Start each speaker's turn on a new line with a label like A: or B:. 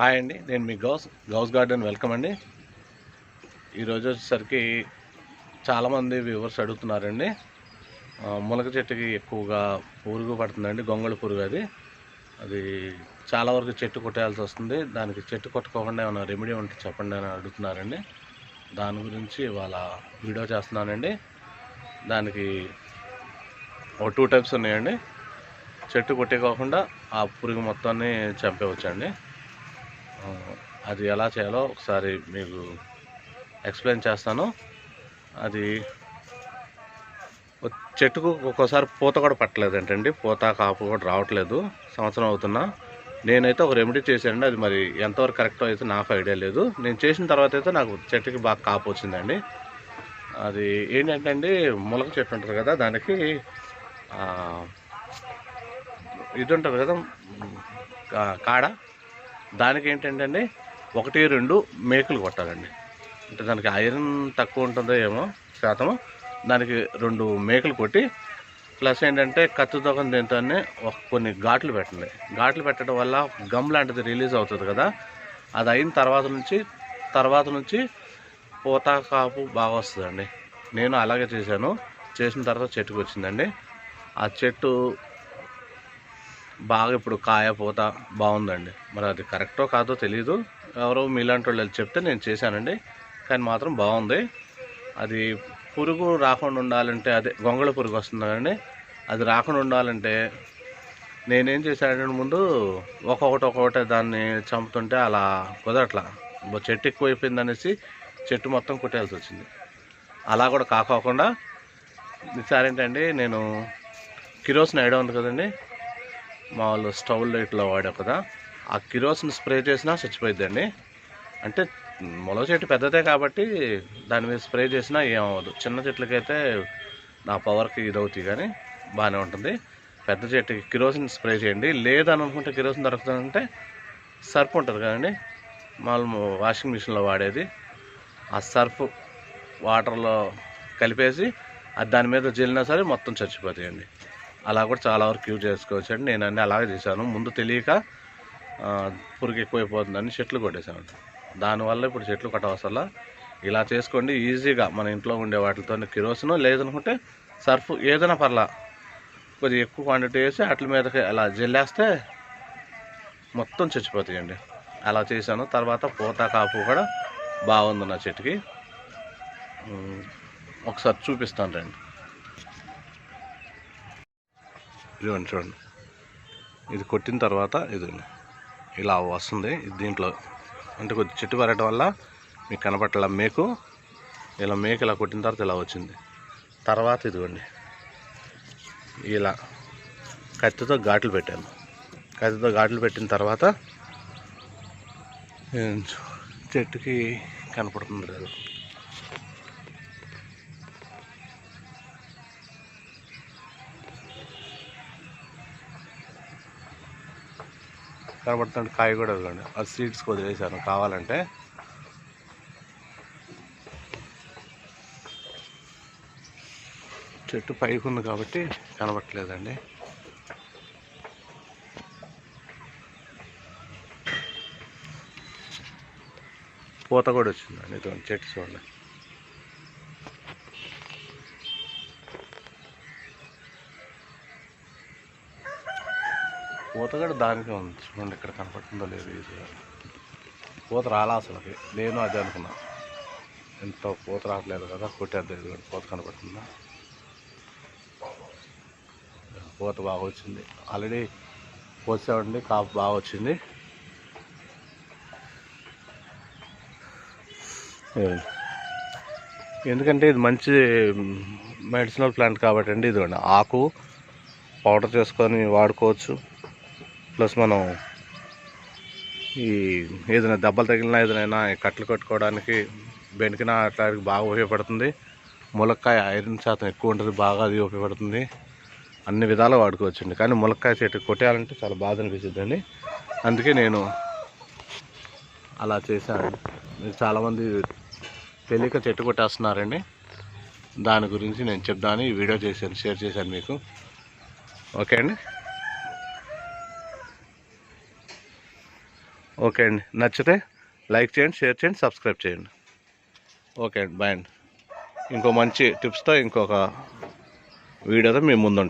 A: Hi అండి. నేను మీ గౌస్ గౌస్ గార్డెన్ వెల్కమ్ అండి. ఈరోజు వచ్చేసరికి చాలామంది వ్యూవర్స్ అడుగుతున్నారండి. ఆ, మునగ చెట్టుకి ఎక్కువగా పురుగు పడుతుందండి గొంగళి పురుగు అది. అది చాలా వరకు చెట్టు కొట్టేయాల్సి వస్తుంది. దానికి చెట్టు కొట్టుకోకుండా ఏమైనా రెమెడీ ఉంటే చెప్పండి అని అడుగుతున్నారండి. దాని గురించి ఇవాళ వీడియో చేస్తున్నానండి. దానికి ఒక టూ టైప్స్ ఉన్నాయండి. చెట్టు కొట్టేకోకుండా ఆ పురుగు మొత్తాన్ని చంపేవచ్చండి అది ఎలా చేయాలో ఒకసారి మీకు ఎక్స్ప్లెయిన్ చేస్తాను. అది చెట్టుకు ఒక్కోసారి పూత కూడా పట్టలేదంటండి పూత కాపు కూడా రావట్లేదు. సంవత్సరం అవుతున్నా. నేనైతే ఒక రెమెడీ చేశానండి. అది మరి ఎంతవరకు కరెక్ట్ అయితే నాకు ఐడియా లేదు. నేను చేసిన తర్వాత అయితే నాకు చెట్టుకి బాగా కాపు వచ్చిందండి. అది ఏంటంటే అండి మొలక చెట్టు ఉంటుంది కదా దానికి ఇది ఉంటుంది కదా కా- కాడ? దానికి ఏంటంటే అండి ఒకటి రెండు మేకులు కొట్టాలండి. అంటే దానికి ఐరన్ తక్కువ ఉంటుందో ఏమో శాతము. దానికి రెండు మేకలు కొట్టి ప్లస్ ఏంటంటే కత్తితో దీంతోనే కొన్ని ఘాట్లు పెట్టండి. ఘాట్లు పెట్టడం వల్ల గమ్ లాంటిది రిలీజ్ అవుతుంది కదా. అది అయిన తర్వాత నుంచి తర్వాత నుంచి పూత కాపు బాగా వస్తుందండి. నేను అలాగే చేశాను. చేసిన తర్వాత చెట్టుకు వచ్చిందండి ఆ చెట్టు బాగా ఇప్పుడు కాయ బాగుందండి. మరి అది కరెక్టో కాదో తెలియదు ఎవరో మీలాంటి వాళ్ళు చెప్తే నేను చేశానండి. కానీ మాత్రం బాగుంది. అది పురుగు రాకుండా ఉండాలంటే అదే గొంగళ పురుగు వస్తుంది కానీ అది రాకుండా ఉండాలంటే నేనేం చేశానంటే ముందు ఒక్కొక్కటి ఒక్కొక్కటి దాన్ని చంపుతుంటే అలా కుదరట్లా. చెట్టు చెట్టు ఎక్కువైపోయింది అనేసి చెట్టు మొత్తం కొట్టేయాల్సి వచ్చింది. అలా కూడా కాకోకుండా ఈసారి ఏంటండి నేను కిరోసిన్ ఐడియా ఉంది కదండి. మామూలు స్టవ్లో ఇట్లా వాడాం కదా ఆ కిరోసిన్ స్ప్రే చేసినా చచ్చిపోయిద్దండి. అంటే మొలవ చెట్టు పెద్దదే కాబట్టి దాని మీద స్ప్రే చేసినా ఏమవ్వదు. చిన్న చెట్లకైతే నా పవర్కి ఇదవుతాయి కానీ బాగానే ఉంటుంది. పెద్ద చెట్టుకి కిరోసిన్ స్ప్రే చేయండి. లేదని అనుకుంటే కిరోసిన్ దొరుకుతుందంటే సర్ఫ్ ఉంటుంది కదండి. మామూలు వాషింగ్ మిషన్లో వాడేది. ఆ సర్ఫ్ వాటర్లో కలిపేసి అది దాని మీద జల్లినా సరే మొత్తం చచ్చిపోతాయండి. అలా కూడా చాలా వరకు యూజ్ చేసుకోవచ్చు అండి. నేను అన్నీ అలాగే చేశాను. ముందు తెలియక పురికి పురుగు ఎక్కువైపోతుందని చెట్లు కొట్టేశాను. దానివల్ల ఇప్పుడు చెట్లు కట్టవసల్లా ఇలా చేసుకోండి. ఈజీగా మన ఇంట్లో ఉండే వాటితో కిరోసిన్ లేదనుకుంటే సర్ఫ్ ఏదైనా పర్లా కొద్దిగా ఎక్కువ క్వాంటిటీ వేసి వాటి మీదకి అలా జల్లేస్తే మొత్తం చచ్చిపోతాయండి. అలా చేశాను. తర్వాత పూత కాపు కూడా బాగుంది నా చెట్టుకి. ఒకసారి చూపిస్తాను రండి. ఇదిగోండి చూడండి. ఇది కొట్టిన తర్వాత ఇది ఇలా వస్తుంది. ఇది దీంట్లో అంటే కొద్ది చెట్టు పెరగడం వల్ల మీకు కనపట్ల మేకు. ఇలా మేకు ఇలా కొట్టిన తర్వాత ఇలా వచ్చింది. తర్వాత ఇదిగోండి. ఇలా కత్తితో ఘాట్లు పెట్టాను. కత్తితో ఘాట్లు పెట్టిన తర్వాత చెట్టుకి కనపడుతుంది లేదు కనబడుతుంది కాయ కూడా ఇదిగోండి ఆ సీడ్స్ వదిలేసాను కావాలంటే చెట్టు పైకి ఉంది కాబట్టి కనబట్టలేదండి పూత కూడా వచ్చిందండి. ఇటువంటి చెట్టు చూడండి. పూత కూడా దానికే ఉంది. చూడండి ఇక్కడ కనపడుతుందో లేదు ఇది పూత రాలా అసలుకి నేను అదే అనుకున్నా. ఎంత పూత రావట్లేదు కదా కొట్టేద్దాం ఇది పూత కనపడుతుందా? పూత బాగా వచ్చింది. ఆల్రెడీ పోసామండి కాపు బాగా వచ్చింది. ఎందుకంటే ఇది మంచి మెడిసినల్ ప్లాంట్ కాబట్టి అండి ఇదిగోండి. ఆకు పౌడర్ చేసుకొని వాడుకోవచ్చు. ప్లస్ మనం ఈ ఏదైనా దెబ్బలు తగిలినా ఏదైనా కట్టలు కట్టుకోవడానికి బెనికినా అట్లాంటివి బాగా ఉపయోగపడుతుంది. ములక్కాయ ఐరన్ శాతం ఎక్కువ ఉంటుంది బాగా అది ఉపయోగపడుతుంది. అన్ని విధాలు వాడుకోవచ్చండి. కానీ ములక్కాయ చెట్టు కొట్టేయాలంటే చాలా బాధ అనిపిస్తుందండి. అందుకే నేను అలా చేశాను. చాలామంది తెలియక చెట్టు కొట్టేస్తున్నారండి. దాని గురించి నేను చెప్దామని ఈ వీడియో చేశాను షేర్ చేశాను మీకు. ఓకే అండి? ఓకే అండి. నచ్చితే లైక్ చేయండి షేర్ చేయండి సబ్స్క్రైబ్ చేయండి. ఓకే అండి బాయ్ అండి. ఇంకో మంచి టిప్స్తో ఇంకొక వీడియోతో మేము ముందు